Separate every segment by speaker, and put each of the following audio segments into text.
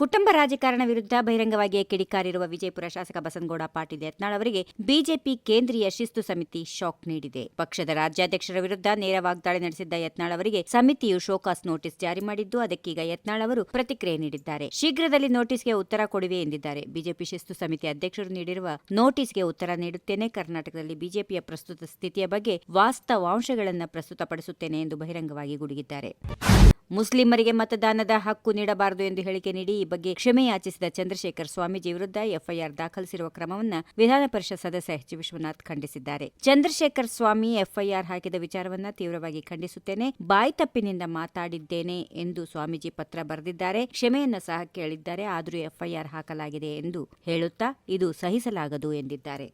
Speaker 1: ಕುಟುಂಬ ರಾಜಕಾರಣ ವಿರುದ್ಧ ಬಹಿರಂಗವಾಗಿ ಕಿಡಿಕಾರಿರುವ ವಿಜಯಪುರ ಶಾಸಕ ಬಸನಗೌಡ ಪಾಟೀಲ್ ಯತ್ನಾಳ್ ಅವರಿಗೆ ಬಿಜೆಪಿ ಕೇಂದ್ರೀಯ ಶಿಸ್ತು ಸಮಿತಿ ಶಾಕ್ ನೀಡಿದೆ. ಪಕ್ಷದ ರಾಜ್ಯಾಧ್ಯಕ್ಷರ ವಿರುದ್ಧ ನೇರ ವಾಗ್ದಾಳಿ ನಡೆಸಿದ್ದ ಯತ್ನಾಳ್ ಅವರಿಗೆ ಸಮಿತಿಯು ಶೋಕಾಸ್ ನೋಟಿಸ್ ಜಾರಿ ಮಾಡಿದ್ದು, ಅದಕ್ಕೀಗ ಯತ್ನಾಳ್ ಅವರು ಪ್ರತಿಕ್ರಿಯೆ ನೀಡಿದ್ದಾರೆ. ಶೀಘ್ರದಲ್ಲಿ ನೋಟಿಸ್ಗೆ ಉತ್ತರ ಕೊಡುವೆ ಎಂದಿದ್ದಾರೆ. ಬಿಜೆಪಿ ಶಿಸ್ತು ಸಮಿತಿ ಅಧ್ಯಕ್ಷರು ನೀಡಿರುವ ನೋಟಿಸ್ಗೆ ಉತ್ತರ ನೀಡುತ್ತೇನೆ. ಕರ್ನಾಟಕದಲ್ಲಿ ಬಿಜೆಪಿಯ ಪ್ರಸ್ತುತ ಸ್ಥಿತಿಯ ಬಗ್ಗೆ ವಾಸ್ತವಾಂಶಗಳನ್ನು ಪ್ರಸ್ತುತಪಡಿಸುತ್ತೇನೆ ಎಂದು ಬಹಿರಂಗವಾಗಿ ಗುಡುಗಿದ್ದಾರೆ. ಮುಸ್ಲಿಮರಿಗೆ ಮತದಾನದ ಹಕ್ಕು ನೀಡಬಾರದು ಎಂದು ಹೇಳಿಕೆ ನೀಡಿ ಈ ಬಗ್ಗೆ ಕ್ಷಮೆ ಯಾಚಿಸಿದ ಚಂದ್ರಶೇಖರ್ ಸ್ವಾಮೀಜಿ ವಿರುದ್ಧ ಎಫ್ಐಆರ್ ದಾಖಲಿಸಿರುವ ಕ್ರಮವನ್ನು ವಿಧಾನ ಪರಿಷತ್ ಸದಸ್ಯ ಎಚ್. ವಿಶ್ವನಾಥ್ ಖಂಡಿಸಿದ್ದಾರೆ. ಚಂದ್ರಶೇಖರ್ ಸ್ವಾಮಿ ಎಫ್ಐಆರ್ ಹಾಕಿದ ವಿಚಾರವನ್ನ ತೀವ್ರವಾಗಿ ಖಂಡಿಸುತ್ತೇನೆ. ಬಾಯಿ ತಪ್ಪಿನಿಂದ ಮಾತಾಡಿದ್ದೇನೆ ಎಂದು ಸ್ವಾಮೀಜಿ ಪತ್ರ ಬರೆದಿದ್ದಾರೆ. ಕ್ಷಮೆಯನ್ನು ಸಹ ಕೇಳಿದ್ದಾರೆ. ಆದರೂ ಎಫ್ಐಆರ್ ಹಾಕಲಾಗಿದೆ ಎಂದು ಹೇಳುತ್ತಾ ಇದು ಸಹಿಸಲಾಗದು ಎಂದಿದ್ದಾರೆ.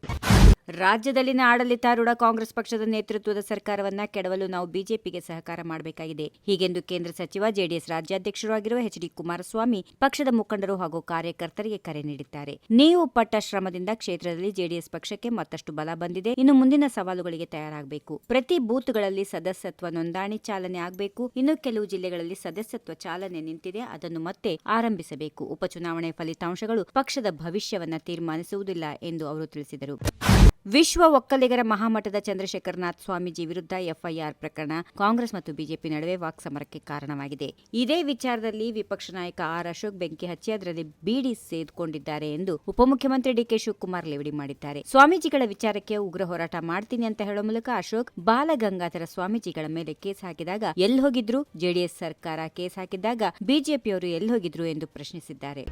Speaker 1: ರಾಜ್ಯದಲ್ಲಿನ ಆಡಳಿತಾರೂಢ ಕಾಂಗ್ರೆಸ್ ಪಕ್ಷದ ನೇತೃತ್ವದ ಸರ್ಕಾರವನ್ನ ಕೆಡವಲು ನಾವು ಬಿಜೆಪಿಗೆ ಸಹಕಾರ ಮಾಡಬೇಕಾಗಿದೆ. ಹೀಗೆಂದು ಕೇಂದ್ರ ಸಚಿವ ಜೆಡಿಎಸ್ ರಾಜ್ಯಾಧ್ಯಕ್ಷರು ಆಗಿರುವ ಎಚ್ ಡಿ ಕುಮಾರಸ್ವಾಮಿ ಪಕ್ಷದ ಮುಖಂಡರು ಹಾಗೂ ಕಾರ್ಯಕರ್ತರಿಗೆ ಕರೆ ನೀಡಿದ್ದಾರೆ. ನೀವು ಪಟ್ಟ ಶ್ರಮದಿಂದ ಕ್ಷೇತ್ರದಲ್ಲಿ ಜೆಡಿಎಸ್ ಪಕ್ಷಕ್ಕೆ ಮತ್ತಷ್ಟು ಬಲ ಬಂದಿದೆ. ಇನ್ನು ಮುಂದಿನ ಸವಾಲುಗಳಿಗೆ ತಯಾರಾಗಬೇಕು. ಪ್ರತಿ ಬೂತ್ಗಳಲ್ಲಿ ಸದಸ್ಯತ್ವ ನೋಂದಣಿ ಚಾಲನೆ ಆಗಬೇಕು. ಇನ್ನು ಕೆಲವು ಜಿಲ್ಲೆಗಳಲ್ಲಿ ಸದಸ್ಯತ್ವ ಚಾಲನೆ ನಿಂತಿದೆ. ಅದನ್ನು ಮತ್ತೆ ಆರಂಭಿಸಬೇಕು. ಉಪಚುನಾವಣೆ ಫಲಿತಾಂಶಗಳು ಪಕ್ಷದ ಭವಿಷ್ಯವನ್ನ ತೀರ್ಮಾನಿಸುವುದಿಲ್ಲ ಎಂದು ಅವರು ತಿಳಿಸಿದರು. ವಿಶ್ವ ಒಕ್ಕಲಿಗರ ಮಹಾಮಠದ ಚಂದ್ರಶೇಖರನಾಥ್ ಸ್ವಾಮೀಜಿ ವಿರುದ್ಧ ಎಫ್ಐಆರ್ ಪ್ರಕರಣ ಕಾಂಗ್ರೆಸ್ ಮತ್ತು ಬಿಜೆಪಿ ನಡುವೆ ವಾಕ್ಸಮರಕ್ಕೆ ಕಾರಣವಾಗಿದೆ. ಇದೇ ವಿಚಾರದಲ್ಲಿ ವಿಪಕ್ಷ ನಾಯಕ ಆರ್ ಅಶೋಕ್ ಬೆಂಕಿ ಹಚ್ಚಿ ಅದರಲ್ಲಿ ಬೀಡಿ ಸೇದುಕೊಂಡಿದ್ದಾರೆ ಎಂದು ಉಪಮುಖ್ಯಮಂತ್ರಿ ಡಿಕೆ ಶಿವಕುಮಾರ್ ಲೇವಡಿ ಮಾಡಿದ್ದಾರೆ. ಸ್ವಾಮೀಜಿಗಳ ವಿಚಾರಕ್ಕೆ ಉಗ್ರ ಹೋರಾಟ ಮಾಡ್ತೀನಿ ಅಂತ ಹೇಳೋ ಮೂಲಕ ಅಶೋಕ್ ಬಾಲಗಂಗಾಧರ ಸ್ವಾಮೀಜಿಗಳ ಮೇಲೆ ಕೇಸ್ ಹಾಕಿದಾಗ ಎಲ್ಲಿ ಹೋಗಿದ್ರು? ಜೆಡಿಎಸ್ ಸರ್ಕಾರ ಕೇಸ್ ಹಾಕಿದಾಗ ಬಿಜೆಪಿಯವರು ಎಲ್ಲಿ ಹೋಗಿದ್ರು ಎಂದು ಪ್ರಶ್ನಿಸಿದ್ದಾರೆ.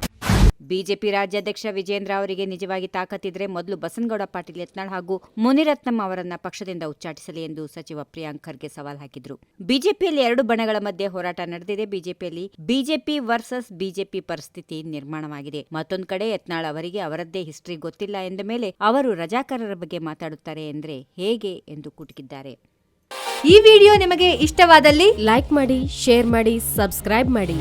Speaker 1: ಬಿಜೆಪಿ ರಾಜ್ಯಾಧ್ಯಕ್ಷ ವಿಜೇಂದ್ರ ಅವರಿಗೆ ನಿಜವಾಗಿ ತಾಕತ್ತಿದ್ರೆ ಮೊದಲು ಬಸನಗೌಡ ಪಾಟೀಲ್ ಯತ್ನಾಳ್ ಹಾಗೂ ಮುನಿರತ್ನಂ ಅವರನ್ನ ಪಕ್ಷದಿಂದ ಉಚ್ಚಾಟಿಸಲಿ ಎಂದು ಸಚಿವ ಪ್ರಿಯಾಂಕ್ ಖರ್ಗೆ ಸವಾಲ್ ಹಾಕಿದ್ರು. ಬಿಜೆಪಿಯಲ್ಲಿ ಎರಡು ಬಣಗಳ ಮಧ್ಯೆ ಹೋರಾಟ ನಡೆದಿದೆ. ಬಿಜೆಪಿಯಲ್ಲಿ ಬಿಜೆಪಿ ವರ್ಸಸ್ ಬಿಜೆಪಿ ಪರಿಸ್ಥಿತಿ ನಿರ್ಮಾಣವಾಗಿದೆ. ಮತ್ತೊಂದು ಕಡೆ ಯತ್ನಾಳ್ ಅವರಿಗೆ ಅವರದ್ದೇ ಹಿಸ್ಟ್ರಿ ಗೊತ್ತಿಲ್ಲ ಎಂದ ಮೇಲೆ ಅವರು ರಜಾಕಾರರ ಬಗ್ಗೆ ಮಾತಾಡುತ್ತಾರೆ ಎಂದ್ರೆ ಹೇಗೆ ಎಂದು ಕುಟುಕಿದ್ದಾರೆ.
Speaker 2: ಈ ವಿಡಿಯೋ ನಿಮಗೆ ಇಷ್ಟವಾದಲ್ಲಿ
Speaker 3: ಲೈಕ್ ಮಾಡಿ, ಶೇರ್ ಮಾಡಿ, ಸಬ್ಸ್ಕ್ರೈಬ್ ಮಾಡಿ.